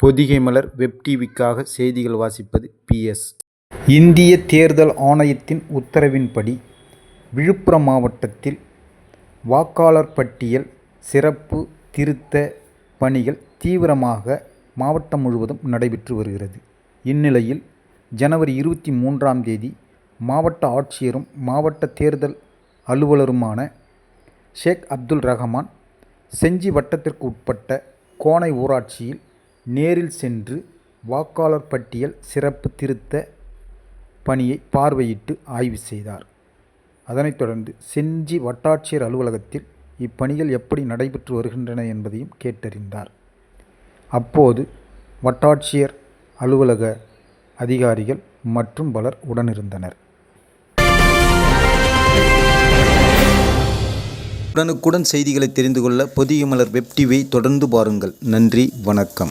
பொதிகை மலர் web டிவிக்காக செய்திகள் வாசிப்பது PS இந்திய தேர்தல் ஆணையத்தின் உத்தரவின்படி விழுப்புரம் மாவட்டத்தில் வாக்காளர் பட்டியல் சிறப்பு திருத்த பணிகள் தீவிரமாக மாவட்டம் முழுவதும் நடைபெற்று வருகிறது. இந்நிலையில் ஜனவரி இருபத்தி மூன்றாம் தேதி மாவட்ட ஆட்சியரும் மாவட்ட தேர்தல் அலுவலருமான ஷேக் அப்துல் ரஹமான் செஞ்சி வட்டத்திற்கு உட்பட்ட கோனை ஊராட்சியில் நேரில் சென்று வாக்காளர் பட்டியல் சிறப்பு திருத்த பணியை பார்வையிட்டு ஆய்வு செய்தார். அதனைத் தொடர்ந்து செஞ்சி வட்டாட்சியர் அலுவலகத்தில் இப்பணிகள் எப்படி நடைபெற்று வருகின்றன என்பதையும் கேட்டறிந்தார். அப்போது வட்டாட்சியர் அலுவலக அதிகாரிகள் மற்றும் பலர் உடனிருந்தனர். உடனுக்குடன் செய்திகளை தெரிந்து கொள்ள பொதிய மலர் வெப் டிவியை தொடர்ந்து பாருங்கள். நன்றி வணக்கம்.